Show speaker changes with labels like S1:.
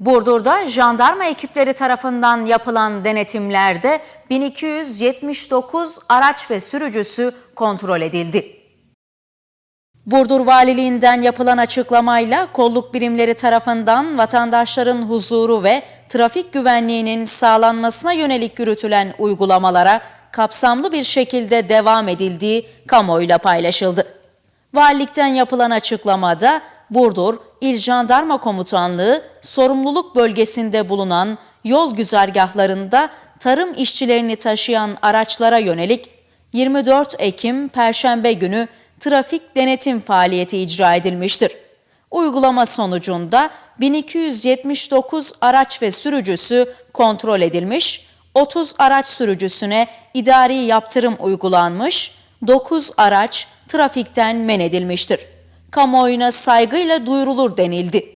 S1: Burdur'da jandarma ekipleri tarafından yapılan denetimlerde 1279 araç ve sürücüsü kontrol edildi. Burdur Valiliğinden yapılan açıklamayla kolluk birimleri tarafından vatandaşların huzuru ve trafik güvenliğinin sağlanmasına yönelik yürütülen uygulamalara kapsamlı bir şekilde devam edildiği kamuoyuyla paylaşıldı. Valilikten yapılan açıklamada Burdur İl Jandarma Komutanlığı sorumluluk bölgesinde bulunan yol güzergahlarında tarım işçilerini taşıyan araçlara yönelik 24 Ekim Perşembe günü trafik denetim faaliyeti icra edilmiştir. Uygulama sonucunda 1279 araç ve sürücüsü kontrol edilmiş, 30 araç sürücüsüne idari yaptırım uygulanmış, 9 araç trafikten men edilmiştir. Kamuoyuna saygıyla duyurulur denildi.